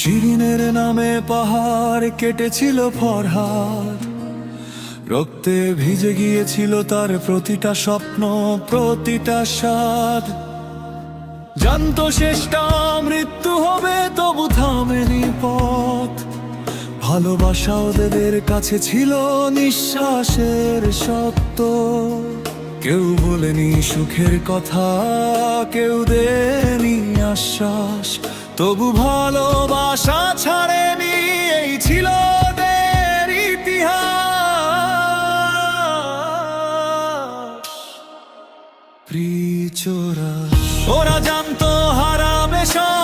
শিরিনের নামে পাহাড় কেটেছিল ফরহাদ। রক্তে ভিজে গিয়েছিল তার প্রতিটা স্বপ্ন, প্রতিটা স্বাদ। জানতো শেষটা, মৃত্যু হবে তবু থামেনি পথ। ভালোবাসা ওদের কাছে ছিল নিঃশ্বাসের সত্য। কেউ বলেনি সুখের কথা, কেউ দেনি আশ্বাস। তবু ভালোবাসা ছাড়েনি, এই ছিল ইতিহাস। ওরা জানতো হারাবে সব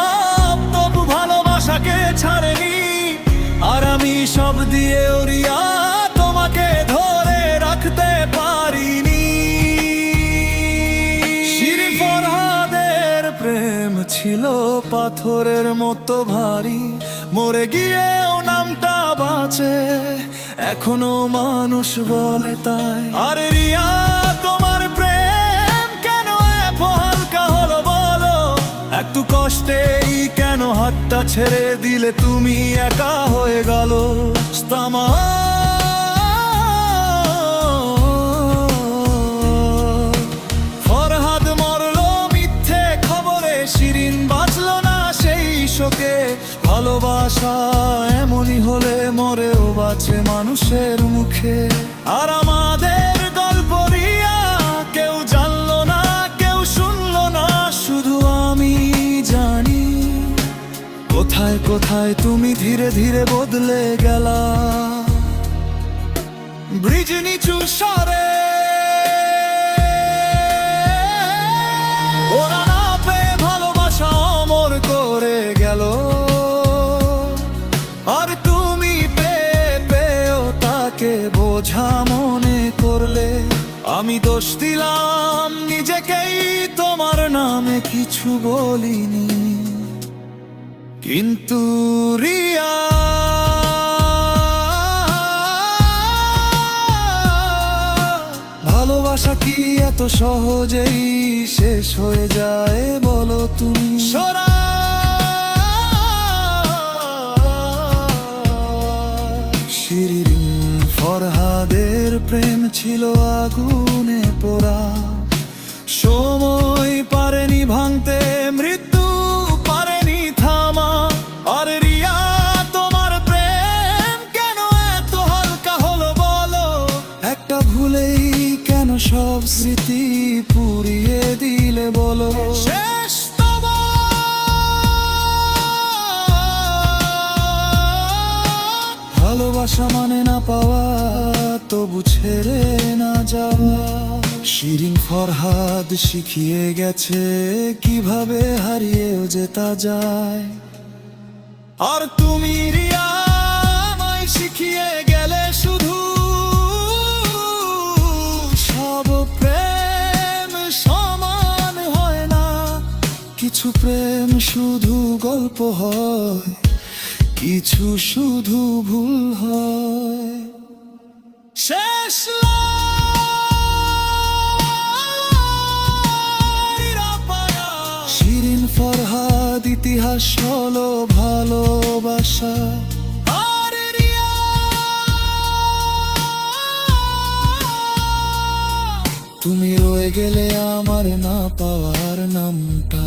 ছিল পাথরের মতো ভারী। মরে গিয়েও নামটা বাঁচে, এখনও মানুষ বলে তাই। আরে রিয়া, তোমার প্রেম কেন এত হালকা হলো বলো? একটু কষ্টেই কেন হাতটা ছেড়ে দিলে তুমি একা হয়ে গেল? স্তামা ভালোবাসা এমনই হলে মরেও বাঁচে মানুষের মুখে। আর আমাদের গল্প কেউ জানলো না, কেউ শুনলো না, শুধু আমি জানি। কোথায় কোথায় তুমি ধীরে ধীরে বদলে গেলা? ব্রিজ নিচু সরে তাকে বোঝা মনে করলে আমি দোষ দিলাম, নিজেকেই তোমার নামে কিছু বলিনি। কিন্তু রিয়া, ভালোবাসা কি এত সহজেই শেষ হয়ে যায় বলো তুমি? প্রেম ছিল আগুনে পোড়া। সময় পারেনি ভাঙতে, মৃত্যু পারেনি থামা। আর রিয়া, তোমার প্রেম কেন এত হালকা হলো বলো? একটা ভুলেই কেন সব স্মৃতি পুড়িয়ে দিলে বলো? শেষ। ভালোবাসা মানে না পাওয়া তবু ছেড়ে না যাওয়া। শিরিন ফরহাদ শিখিয়ে গেছে, কীভাবে হারিয়েও যেতা যায়। আর তুমি রিয়া শিখিয়ে গেলে শুধু সব প্রেম সমান হয় না। কিছু প্রেম শুধু গল্প হয়, কিছু শুধু ভুল হয়। শেষ শিরিন ফরহাদ ইতিহাস হলো ভালোবাসা। তুমি রয়ে গেলে আমার না পাওয়ার নামটা।